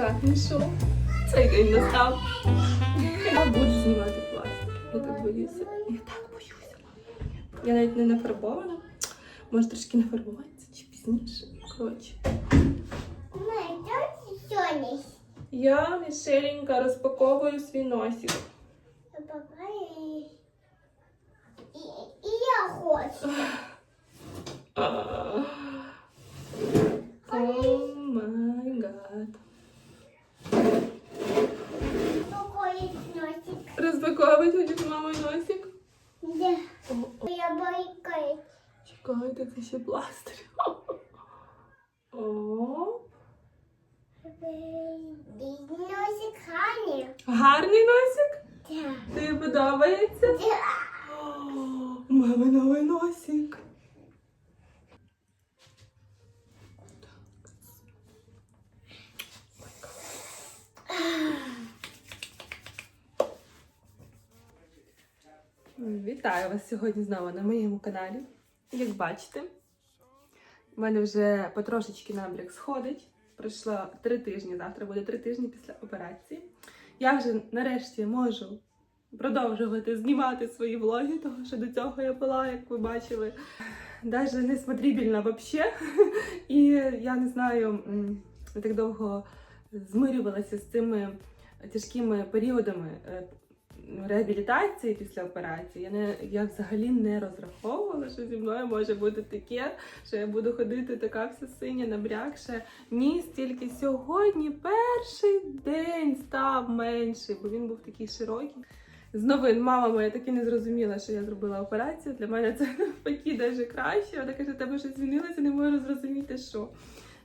Так, ну що? Цей день настав. Я буду знімати пластик. Я так боюся. Я так боюся. Я навіть не нафарбована. Може трошки нафарбуватися чи пізніше. Коротше. Мама, тут сонечко. Я, Мішеленька, розпаковую свій носик. Папа і, і, і я хочу. О май гад. Розпаковуй тоді мамою носик. Де? Я боюсь. Чекайте, це ще пластир. О, Носик Хані. гарний носик. Так. Тобі подобається? Да. О, Мами новий носик. Вітаю вас сьогодні знову на моєму каналі. Як бачите, в мене вже потрошечки набряк сходить. Пройшло три тижні, завтра буде три тижні після операції. Я вже нарешті можу продовжувати знімати свої влоги, тому що до цього я була, як ви бачили, навіть не смотрибільна взагалі. І я не знаю, я так довго змирювалася з цими тяжкими періодами е, реабілітації після операції. Я не я взагалі не розраховувала, що зі мною може бути таке, що я буду ходити така вся синя, набрякша. Ні, стільки сьогодні перший день став менший, бо він був такий широкий. З новин мама моя таки не зрозуміла, що я зробила операцію. Для мене це навпаки навіть краще. Вона каже, тебе щось змінилося, не можу зрозуміти, що.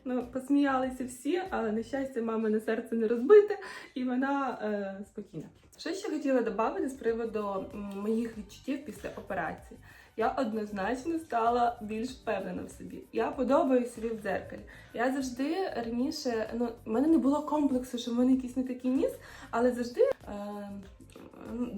Ну, посміялися всі, але на щастя, мамине серце не розбите, і вона е, спокійна. Що ще хотіла додати з приводу моїх відчуттів після операції? Я однозначно стала більш впевнена в собі. Я подобаюсь собі в дзеркалі. Я завжди раніше, ну, в мене не було комплексу, що в мене якийсь не такий ніс, але завжди е,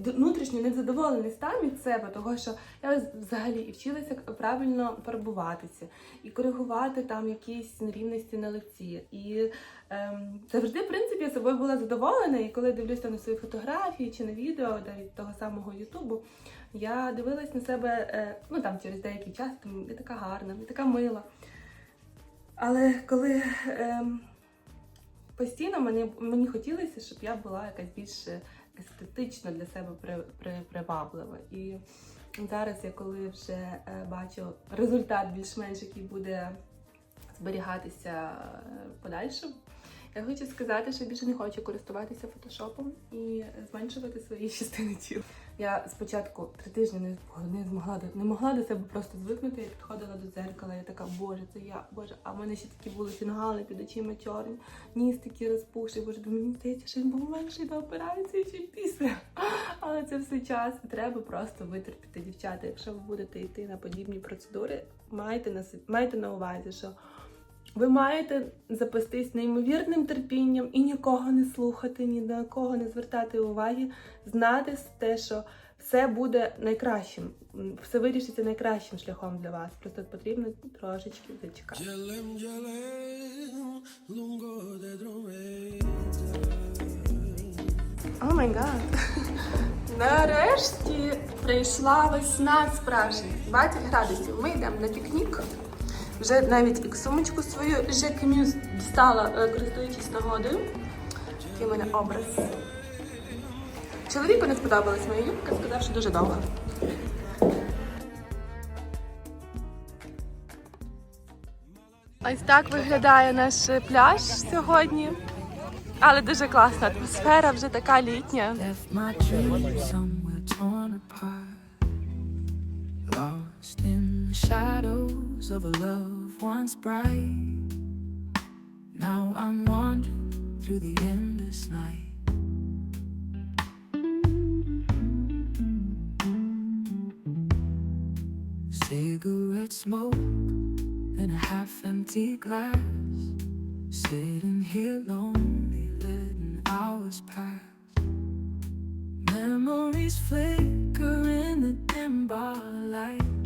внутрішньо незадоволений стан від себе, того що я взагалі і вчилася правильно фарбуватися і коригувати там якісь нерівності на лиці. І ем, завжди, в принципі, я собою була задоволена. І коли дивлюся на свої фотографії чи на відео навіть того самого Ютубу, я дивилась на себе е, ну там через деякий час, там я така гарна, я така мила. Але коли ем, постійно мені, мені хотілося, щоб я була якась більш естетично для себе при, при, приваблива. І зараз я коли вже е, бачу результат більш-менш, який буде зберігатися е, подальшим, я хочу сказати, що більше не хочу користуватися фотошопом і зменшувати свої частини тіла. Я спочатку три тижні не, не змогла до- не могла до себе просто звикнути. Я підходила до дзеркала, я така, боже, це я, боже, а в мене ще такі були фінгали під очима чорні, ніс такий розпухший, боже, думаю, мені здається, що він був менший до операції чи після. Але це все час. Треба просто витерпіти, дівчата. Якщо ви будете йти на подібні процедури, майте на майте на увазі, що ви маєте запастись неймовірним терпінням і нікого не слухати, ні на кого не звертати уваги, знати те, що все буде найкращим, все вирішиться найкращим шляхом для вас. Просто потрібно трошечки зачекати. О май гад! Нарешті прийшла весна справжня. 20 градусів. Ми йдемо на пікнік. Вже навіть і сумочку свою Jacques Muse дістала, е, користуючись нагодою. Такий у мене образ. Чоловіку не сподобалась моя юбка, сказав, що дуже довга. Ось так виглядає наш пляж сьогодні. Але дуже класна атмосфера, вже така літня. The shadows of a love once bright. Now I'm wandering through the endless night. Cigarette smoke and a half empty glass. Sitting here lonely, letting hours pass. Memories flicker in the dim bar light.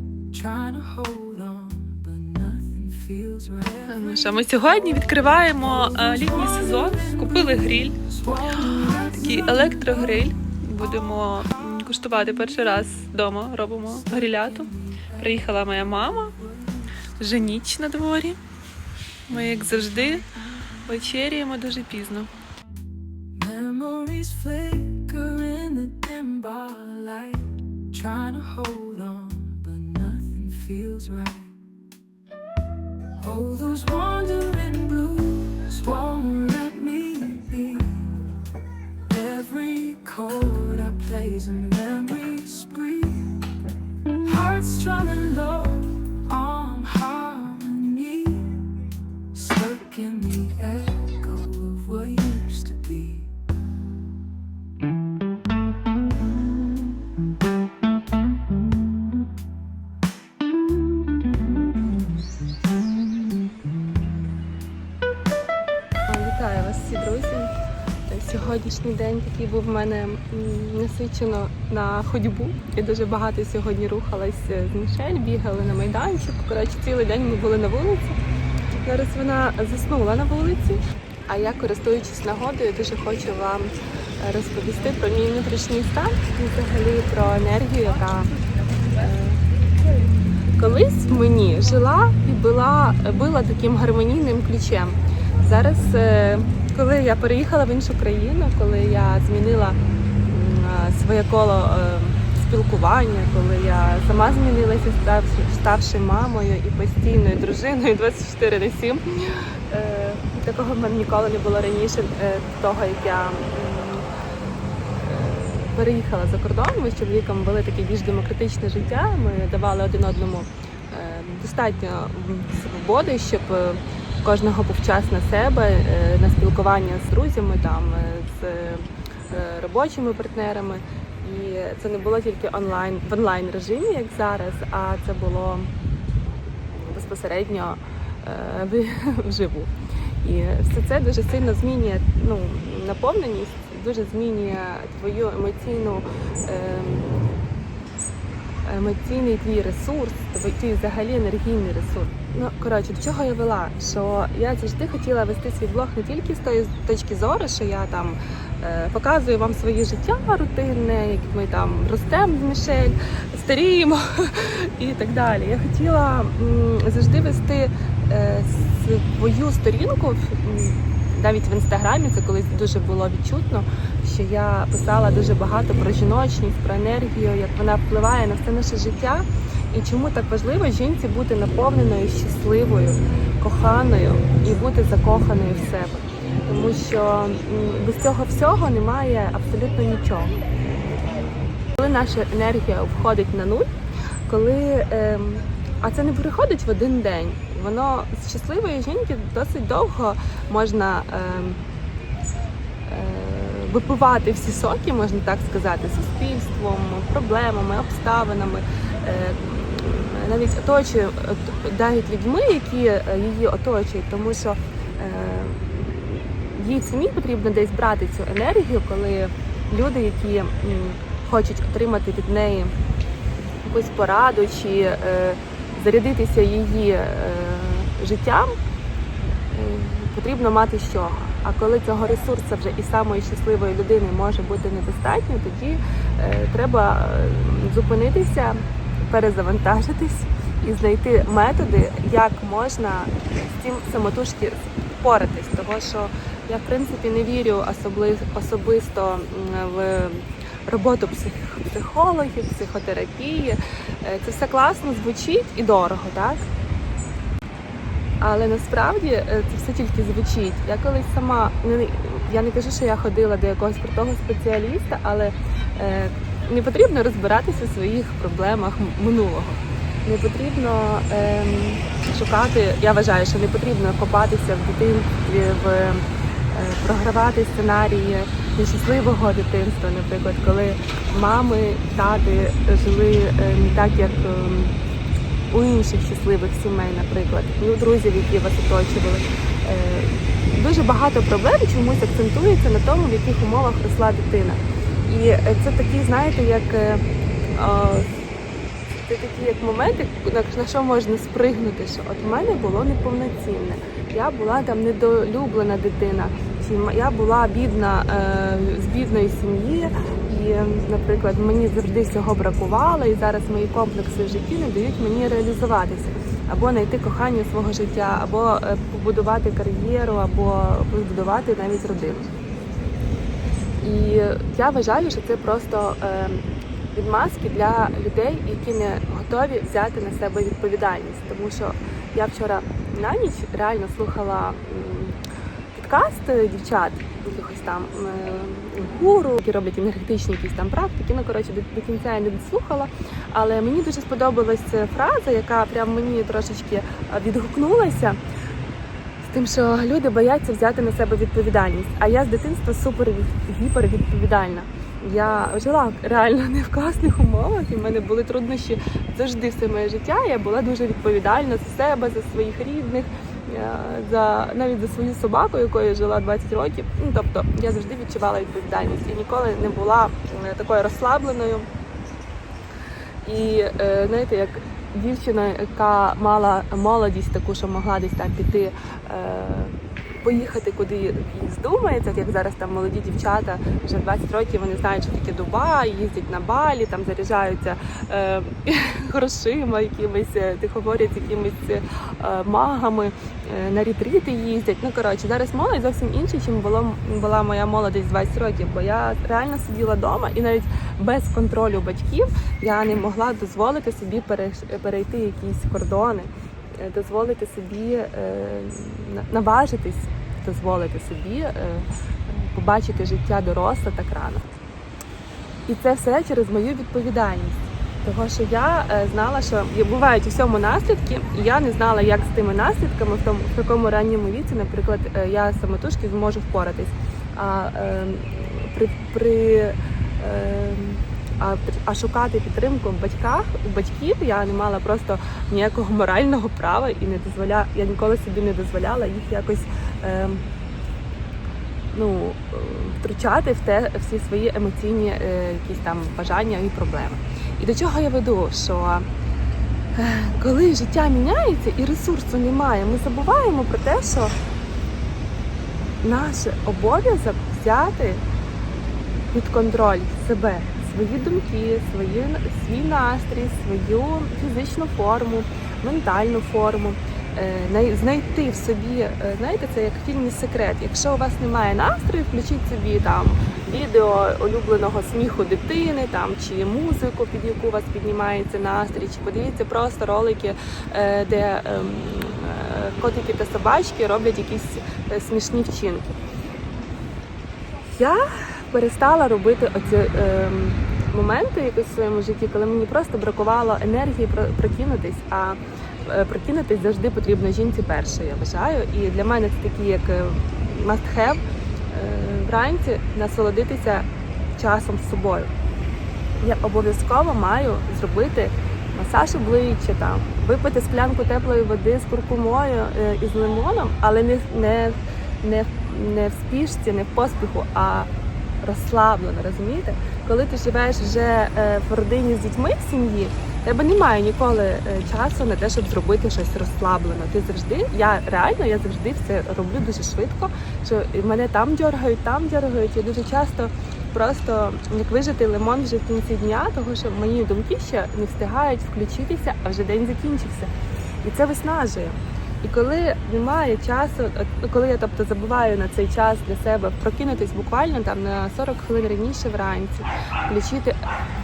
Ну що, ми сьогодні відкриваємо е, літній сезон. Купили гриль, такий електрогриль. Будемо куштувати перший раз вдома. Робимо гриляту. Приїхала моя мама. Вже ніч на дворі. Ми, як завжди, вечеряємо дуже пізно. Memories flicker in the dim bar light. Trying to hold on, feels right. Oh, those wandering blues won't let me be. Every chord I play's a memory spree. Heart strumming low on harmony. Stuck in Сьогоднішній день такий був в мене насичено на ходьбу. Я дуже багато сьогодні рухалась з Мішель, бігали на майданчику. Коротше, цілий день ми були на вулиці. Зараз вона заснула на вулиці. А я, користуючись нагодою, дуже хочу вам е, розповісти про мій внутрішній стан і взагалі про енергію, яка е, колись мені жила і була, була таким гармонійним ключем. Зараз, е, коли я переїхала в іншу країну, коли я змінила своє коло е, спілкування, коли я сама змінилася, ставши, мамою і постійною дружиною 24 на 7, е, такого в мене ніколи не було раніше е, того, як я переїхала за кордон. Ми з чоловіком вели таке більш демократичне життя. Ми давали один одному достатньо свободи, щоб кожного був час на себе, е, на спілкування з друзями, там е, з е, робочими партнерами. І це не було тільки онлайн в онлайн режимі, як зараз, а це було безпосередньо е, вживу. І все це дуже сильно змінює ну, наповненість, дуже змінює твою емоційну. ем, емоційний твій ресурс, твій взагалі енергійний ресурс. Ну коротше, до чого я вела? Що я завжди хотіла вести свій блог не тільки з тої точки зору, що я там е, показую вам своє життя рутинне, як ми там ростемо з Мішель, старіємо і так далі. Я хотіла м, завжди вести е, свою сторінку. м, навіть в інстаграмі це колись дуже було відчутно, що я писала дуже багато про жіночність, про енергію, як вона впливає на все наше життя, і чому так важливо жінці бути наповненою, щасливою, коханою і бути закоханою в себе. Тому що без цього всього немає абсолютно нічого. Коли наша енергія входить на нуль, коли ем, а це не приходить в один день. Воно з щасливої жінки досить довго можна ем, е, випивати всі соки, можна так сказати, суспільством, проблемами, обставинами, е, навіть оточує, навіть людьми, які е, її оточують, тому що е, їй самій потрібно десь брати цю енергію, коли люди, які м, хочуть отримати від неї якусь пораду чи е, зарядитися її е, життям, потрібно мати чого. А коли цього ресурсу вже і самої щасливої людини може бути недостатньо, тоді е, треба е, зупинитися, перезавантажитись і знайти методи, як можна з цим самотужки впоратись. Тому що я в принципі не вірю особли, особисто в роботу псих- психологів, психотерапії. Е, Це все класно звучить і дорого, так? Але насправді е, це все тільки звучить. Я колись сама не я не кажу, що я ходила до якогось крутого спеціаліста, але е, не потрібно розбиратися в своїх проблемах минулого. Не потрібно ем, шукати. Я вважаю, що не потрібно копатися в дитинстві, в е, програвати сценарії нещасливого дитинства, наприклад, коли мами, тати жили не так, як. Інших щасливих сімей, наприклад, і у друзів, які вас оточували. Е, Дуже багато проблем чомусь акцентується на тому, в яких умовах росла дитина. І е, це такий, знаєте, як е, це такі як моменти, на, що можна спригнути. Що от в мене було неповноцінне. Я була там недолюблена дитина, я була бідна з бідної сім'ї, і, наприклад, мені завжди всього бракувало, і зараз мої комплекси в житті не дають мені реалізуватися. Або знайти кохання свого життя, або е, побудувати кар'єру, або побудувати навіть родину. І я вважаю, що це просто е, відмазки для людей, які не готові взяти на себе відповідальність. Тому що я вчора на ніч реально слухала е, дівчат, якихось там е, гуру, які роблять енергетичні якісь там практики. Ну коротше, до, кінця я не дослухала. Але мені дуже сподобалася фраза, яка прям мені трошечки е, відгукнулася. Тим, що люди бояться взяти на себе відповідальність. А я з дитинства супер гіпервідповідальна. Я жила реально не в класних умовах, і в мене були труднощі завжди все моє життя. Я була дуже відповідальна за себе, за своїх рідних, е, за навіть за свою собаку, якою жила 20 років. Ну тобто я завжди відчувала відповідальність і ніколи не була е, такою розслабленою. І е, знаєте, як дівчина, яка мала молодість таку, що могла десь там піти. Поїхати куди їй здумається, як зараз там молоді дівчата вже 20 років вони знають, що таке Дубай, їздять на балі, там заряджаються е, грошима, якимись е, говорять якимись е, магами, е, на ретріти їздять. Ну коротше, зараз молодь зовсім інша, чим було була моя молодість 20 років, бо я реально сиділа вдома і навіть без контролю батьків я не могла дозволити собі перейти якісь кордони, дозволити собі е, наважитись, дозволити собі е, побачити життя доросле так рано. І це все через мою відповідальність. Того, що я е, знала, що бувають у всьому наслідки, і я не знала, як з тими наслідками в тому в такому ранньому віці, наприклад, е, я самотужки зможу впоратись. А е, при, при е, а, а шукати підтримку в батьках у батьків я не мала просто ніякого морального права і не дозволя. Я ніколи собі не дозволяла їх якось. Е, ну, втручати в те всі свої емоційні е, якісь там бажання і проблеми. І до чого я веду? Що е, коли життя міняється і ресурсу немає, ми забуваємо про те, що наш обов'язок взяти під контроль себе, свої думки, свої, свій настрій, свою фізичну форму, ментальну форму. Е, знайти в собі, е, знаєте, це як в фільмі секрет. Якщо у вас немає настрою, включіть собі там відео улюбленого сміху дитини, там чи музику, під яку у вас піднімається настрій, чи подивіться просто ролики, е, де ем, котики та собачки роблять якісь смішні вчинки. Я перестала робити оці ем, моменти якось в своєму житті, коли мені просто бракувало енергії прокинутись, а е, прокинутись завжди потрібно жінці першою, я вважаю. І для мене це такі як е, must have е, вранці насолодитися часом з собою. Я обов'язково маю зробити масаж обличчя, там, випити склянку теплої води з куркумою е, і з лимоном, але не, не, не, не в спішці, не в поспіху, а розслаблено, розумієте? Коли ти живеш вже е, в родині з дітьми в сім'ї, тебе немає ніколи е, часу на те, щоб зробити щось розслаблено. Ти завжди, я реально, я завжди все роблю дуже швидко. Що мене там дергають, там дергають. Я дуже часто просто як вижити лимон вже в кінці дня, того що мої думки ще не встигають включитися, а вже день закінчився. І це виснажує. І коли немає часу, коли я тобто забуваю на цей час для себе прокинутись буквально там на 40 хвилин раніше вранці, включити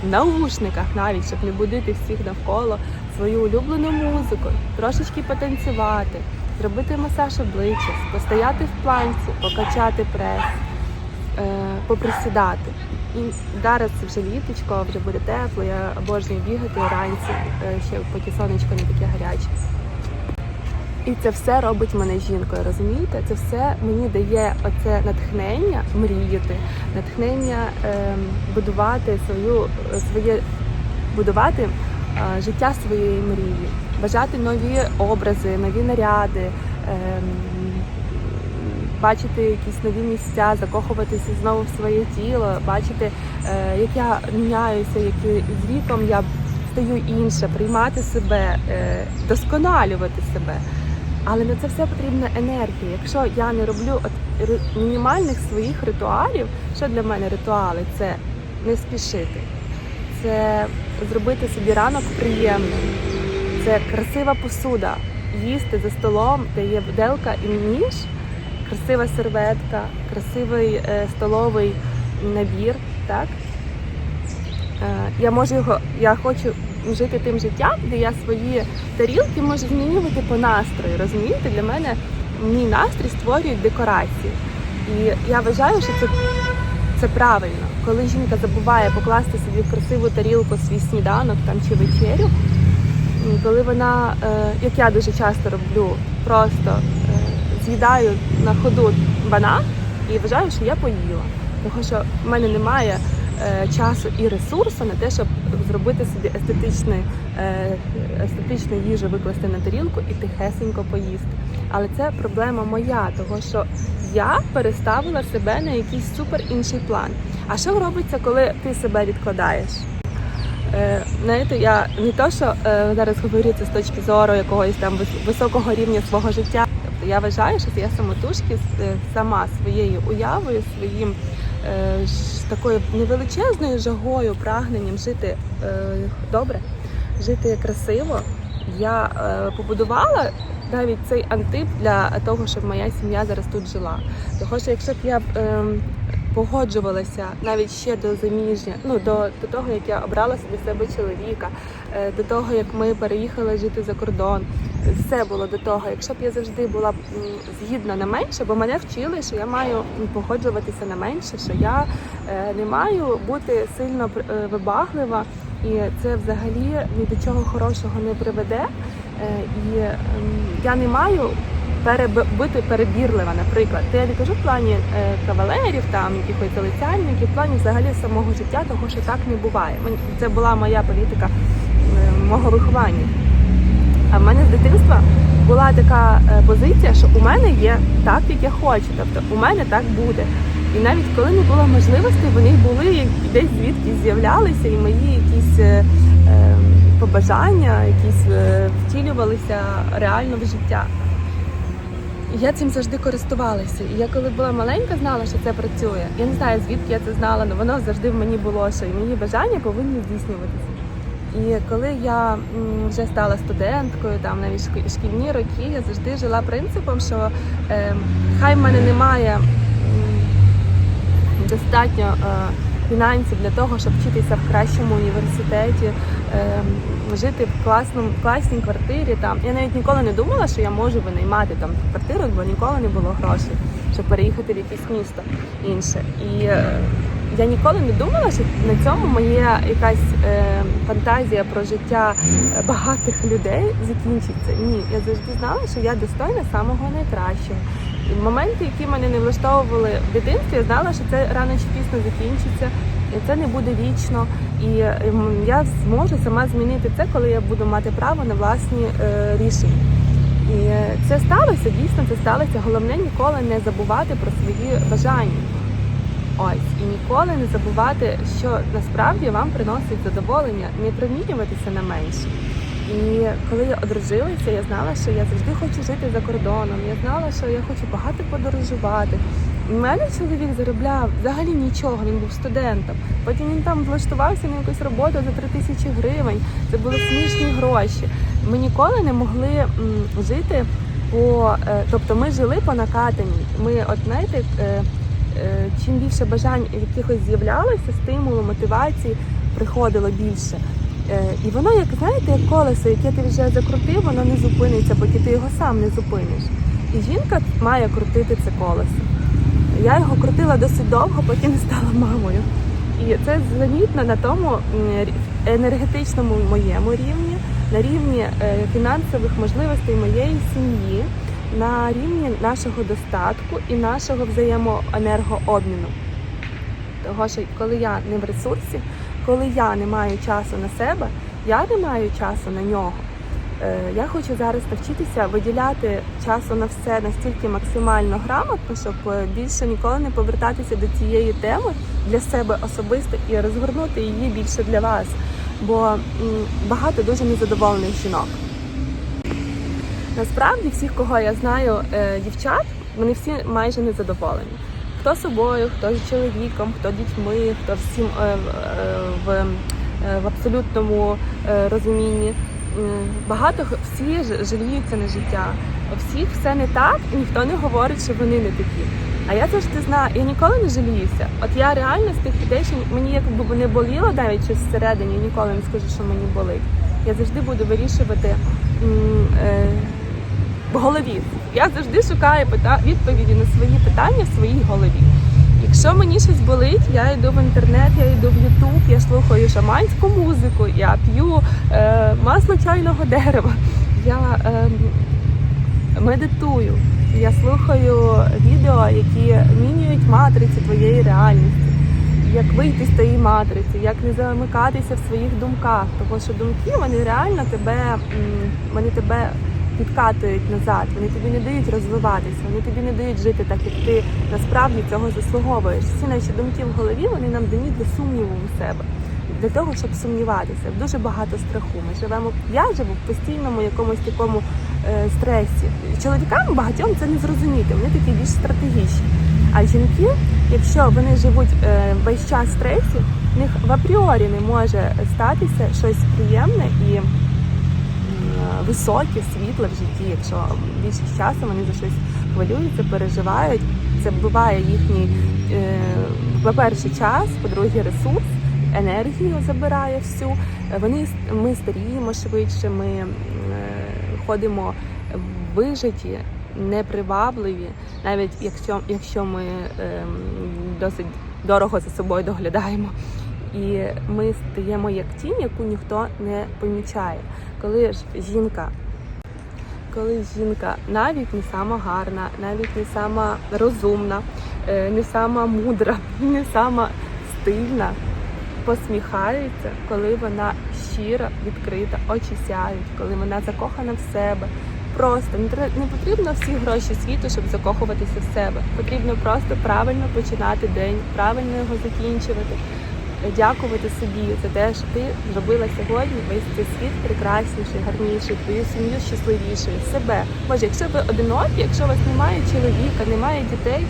в наушниках навіть, щоб не будити всіх навколо свою улюблену музику, трошечки потанцювати, зробити масаж обличчя, постояти в планці, покачати прес, е, поприсідати. І зараз це вже літочко, вже буде тепло, я обожнюю бігати вранці, е, ще поки сонечко не таке гаряче. І це все робить мене жінкою, розумієте? Це все мені дає оце натхнення мріяти, натхнення ем, будувати свою своє будувати е, життя своєї мрії, бажати нові образи, нові наряди, ем, бачити якісь нові місця, закохуватися знову в своє тіло, бачити, е, як я міняюся, як з віком я стаю інша, приймати себе, е, досконалювати себе. Але на це все потрібна енергія. Якщо я не роблю от мінімальних своїх ритуалів, що для мене ритуали? Це не спішити, це зробити собі ранок приємним, це красива посуда, їсти за столом, де є виделка і ніж, красива серветка, красивий е, столовий набір. Так? Е, я можу його, я хочу жити тим життям, де я свої тарілки можу змінювати по настрою. Розумієте, для мене мій настрій створюють декорації. І я вважаю, що це, це правильно. Коли жінка забуває покласти собі в красиву тарілку свій сніданок там чи вечерю, коли вона, е, як я дуже часто роблю, просто е, з'їдаю на ходу банан і вважаю, що я поїла. Тому що в мене немає часу і ресурсу на те, щоб зробити собі естетичний, е, естетичну їжу, викласти на тарілку і тихесенько поїсти. Але це проблема моя, того що я переставила себе на якийсь супер інший план. А що робиться, коли ти себе відкладаєш? Е, знаєте, я не то, що е, зараз говорю це з точки зору якогось там вис- високого рівня свого життя. Тобто я вважаю, що я самотужки е, сама своєю уявою, своїм е, такою невеличезною жагою, прагненням жити е, добре, жити красиво. Я е, побудувала навіть цей антип для того, щоб моя сім'я зараз тут жила. Тому що якщо б я ем, погоджувалася навіть ще до заміжжя, ну до, до того, як я обрала собі себе чоловіка, е, до того як ми переїхали жити за кордон. Все було до того. Якщо б я завжди була згідна на менше, бо мене вчили, що я маю погоджуватися на менше, що я е, не маю бути сильно е, вибаглива, і це взагалі ні до чого хорошого не приведе. Е, І ем, я не маю бути перебірлива, наприклад. Це я не кажу в плані кавалерів, там якихось залицяльників, в плані взагалі самого життя, того що так не буває. Це була моя політика е, мого виховання. А в мене з дитинства була така е, позиція, що у мене є так, як я хочу, тобто у мене так буде. І навіть коли не було можливостей, вони були десь звідки з'являлися, і мої якісь е, е, побажання, якісь е, втілювалися реально в життя. Я цим завжди користувалася. І я коли була маленька, знала, що це працює. Я не знаю, звідки я це знала, але воно завжди в мені було, що і мої бажання повинні здійснюватися. І коли я вже стала студенткою, там навіть шкільні роки, я завжди жила принципом, що е, хай в мене немає достатньо е, фінансів для того, щоб вчитися в кращому університеті, е, жити в класному класній квартирі. Там я навіть ніколи не думала, що я можу винаймати там квартиру, бо ніколи не було грошей, щоб переїхати в якесь місто інше. І е, я ніколи не думала, що на цьому моя якась е, фантазія про життя е, багатих людей закінчиться. Ні, я завжди знала, що я достойна самого найкращого. І моменти, які мене не влаштовували в дитинстві, я знала, що це рано чи пізно закінчиться, і це не буде вічно. І ем, я зможу сама змінити це, коли я буду мати право на власні е, рішення. І е, це сталося, дійсно це сталося. Головне ніколи не забувати про свої бажання. Ось і ніколи не забувати, що насправді вам приносить задоволення, не примінюватися на менше. І коли я одружилася, я знала, що я завжди хочу жити за кордоном. Я знала, що я хочу багато подорожувати. У мене чоловік заробляв взагалі нічого, він був студентом. Потім він там влаштувався на якусь роботу за 3 тисячі гривень. Це були смішні гроші. Ми ніколи не могли м, жити по, е, тобто ми жили по накатанні. Ми, от знаєте, е, чим більше бажань якихось з'являлося, стимулу, мотивації приходило більше. Е, І воно, як знаєте, як колесо, яке ти вже закрутив, воно не зупиниться, поки ти його сам не зупиниш. І жінка має крутити це колесо. Я його крутила досить довго, не стала мамою. І це замітно на тому енергетичному моєму рівні, на рівні е, фінансових можливостей моєї сім'ї, на рівні нашого достатку і нашого взаємоенергообміну. Того, що коли я не в ресурсі, коли я не маю часу на себе, я не маю часу на нього. Е, Я хочу зараз навчитися виділяти часу на все настільки максимально грамотно, щоб е, більше ніколи не повертатися до цієї теми для себе особисто і розгорнути її більше для вас. бо багато дуже незадоволених жінок. Насправді, всіх, кого я знаю, е, дівчат, вони всі майже незадоволені. Хто собою, хто з чоловіком, хто дітьми, хто всім е, в- е, в, абсолютному розумінні. Багато всі жаліються на життя. У всіх все не так, і ніхто не говорить, що вони не такі. А я завжди знаю, я ніколи не жаліюся. От я реально з тих людей, що мені якби не боліло навіть щось всередині, я ніколи не скажу, що мені болить. Я завжди буду вирішувати в голові. Я завжди шукаю відповіді на свої питання в своїй голові. Якщо мені щось болить, я йду в інтернет, я йду в Ютуб, я слухаю шаманську музику, я п'ю е, масло чайного дерева, я е, медитую, я слухаю відео, які мінюють матриці твоєї реальності. Як вийти з тієї матриці, як не замикатися в своїх думках, тому що думки вони реально тебе, вони тебе підкатують назад, вони тобі не дають розвиватися, вони тобі не дають жити так, як ти насправді цього заслуговуєш. Всі наші думки в голові вони нам дані для сумніву у себе, для того, щоб сумніватися. Дуже багато страху. Ми живемо. Я живу в постійному якомусь такому е, стресі. Чоловікам багатьом це не зрозуміти. Вони такі більш стратегічні. А жінки, якщо вони живуть е, весь час в стресі, в них в апріорі не може статися щось приємне і високе, світле в житті. Якщо більшість часу вони за щось хвилюються, переживають, це вбиває їхній, е, по-перше, час, по-друге, ресурс, енергію забирає всю. Вони ми старіємо швидше, ми е, ходимо вижиті, непривабливі, навіть якщо, якщо ми ем, досить дорого за собою доглядаємо. І ми стаємо як тінь, яку ніхто не помічає. Коли ж жінка, коли жінка навіть не сама гарна, навіть не сама розумна, е, не сама мудра, не сама стильна, посміхається, коли вона щира, відкрита, очі сяють, коли вона закохана в себе. Просто не потрібно всі гроші світу, щоб закохуватися в себе. Потрібно просто правильно починати день, правильно його закінчувати, дякувати собі за те, що ти зробила сьогодні весь цей світ прекрасніший, гарніший, твою сім'ю щасливішою, себе. Боже, якщо ви одинокі, якщо у вас немає чоловіка, немає дітей,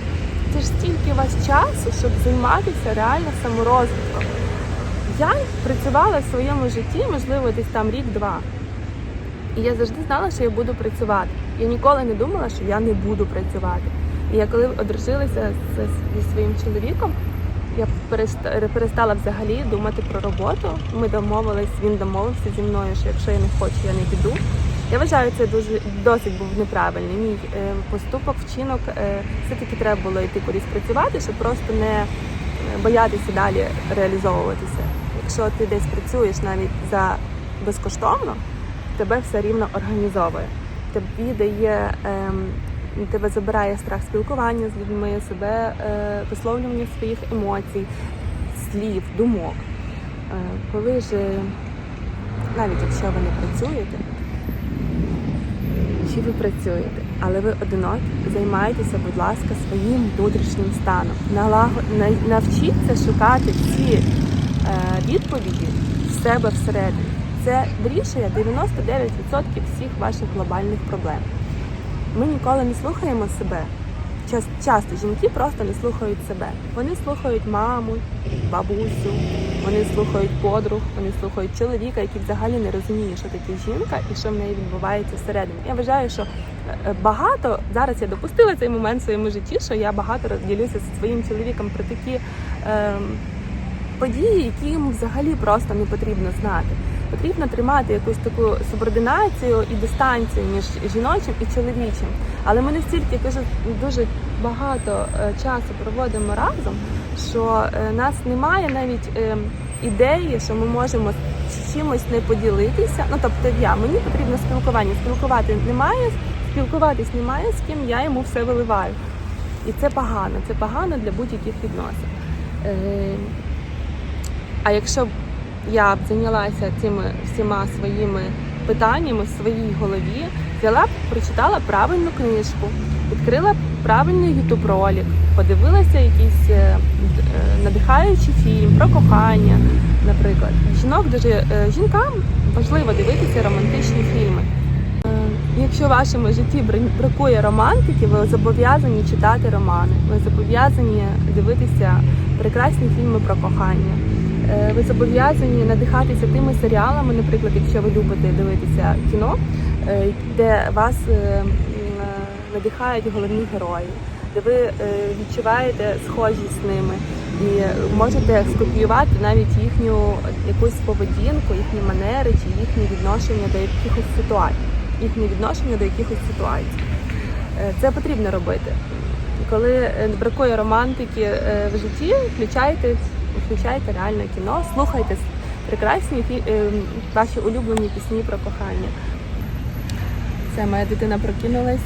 це ж стільки у вас часу, щоб займатися реально саморозвитком. Я працювала в своєму житті, можливо, десь там рік-два. І я завжди знала, що я буду працювати. Я ніколи не думала, що я не буду працювати. І я коли одружилася зі своїм чоловіком, я переста- перестала взагалі думати про роботу. Ми домовились, він домовився зі мною, що якщо я не хочу, я не піду. Я вважаю, це дуже досить був неправильний. Мій е, поступок, вчинок е, все-таки треба було йти кудись працювати, щоб просто не е, боятися далі реалізовуватися. Якщо ти десь працюєш навіть за безкоштовно, тебе все рівно організовує. Тобі дає ем, тебе забирає страх спілкування з людьми, себе е, висловлювання своїх емоцій, слів, думок. Е, коли ж е, навіть якщо ви не працюєте, чи ви працюєте, але ви одинокі, займайтеся, будь ласка, своїм внутрішнім станом. Навчіться шукати ці е, відповіді в себе всередині. Це вирішує 99% всіх ваших глобальних проблем. Ми ніколи не слухаємо себе. Час- Часто жінки просто не слухають себе. Вони слухають маму, бабусю, вони слухають подруг, вони слухають чоловіка, який взагалі не розуміє, що таке жінка і що в неї відбувається всередині. Я вважаю, що е, багато зараз я допустила цей момент в своєму житті, що я багато розділюся зі своїм чоловіком про такі. ем, події, які йому взагалі просто не потрібно знати. Потрібно тримати якусь таку субординацію і дистанцію між жіночим і чоловічим. Але ми настільки кажу, дуже багато е, часу проводимо разом, що е, нас немає навіть е, ідеї, що ми можемо чимось не поділитися. Ну тобто я мені потрібно спілкування. Спілкувати немає, спілкуватись немає з ким, я йому все виливаю. І це погано, це погано для будь-яких відносин. А якщо я б зайнялася цими всіма своїми питаннями в своїй голові, взяла б, прочитала правильну книжку, відкрила правильний youtube ролик, подивилася якийсь е, е, надихаючий фільм про кохання, наприклад. Жінок дуже е, жінкам важливо дивитися романтичні фільми. Якщо в вашому житті бра- бракує романтики, ви зобов'язані читати романи, ви зобов'язані дивитися прекрасні фільми про кохання. Е, Ви зобов'язані надихатися тими серіалами, наприклад, якщо ви любите дивитися кіно, е, де вас е, надихають головні герої, де ви відчуваєте схожість з ними і можете скопіювати навіть їхню якусь поведінку, їхні манери чи їхнє відношення до якихось ситуацій, їхнє відношення до якихось ситуацій. Це потрібно робити. Коли бракує романтики в житті, включайте, включайте реальне кіно, слухайте прекрасні фі- е, ваші улюблені пісні про кохання. Все, моя дитина прокинулась.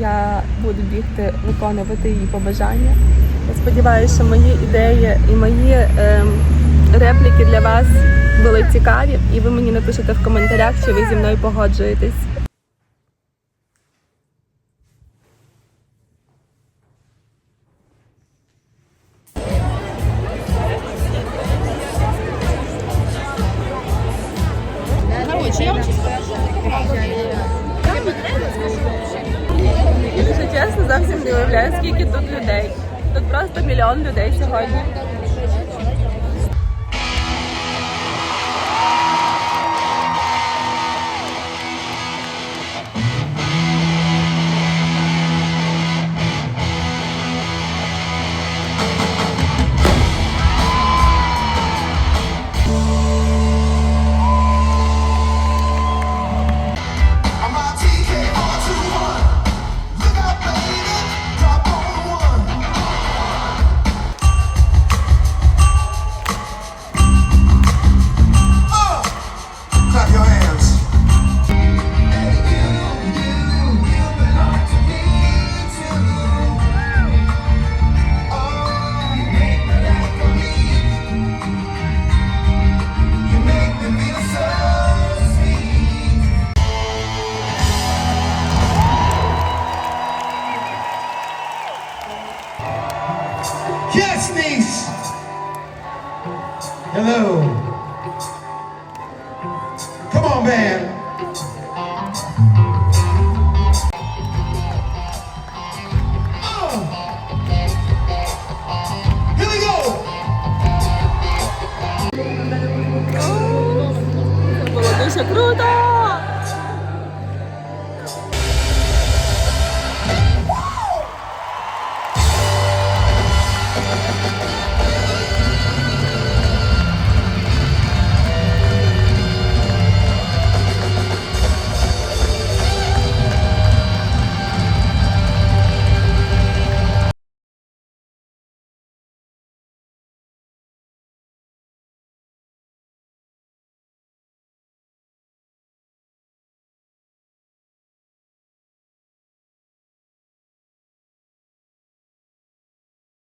Я буду бігти виконувати її побажання. Я сподіваюся, що мої ідеї і мої ем, репліки для вас були цікаві, і ви мені напишете в коментарях, чи ви зі мною погоджуєтесь. Bye.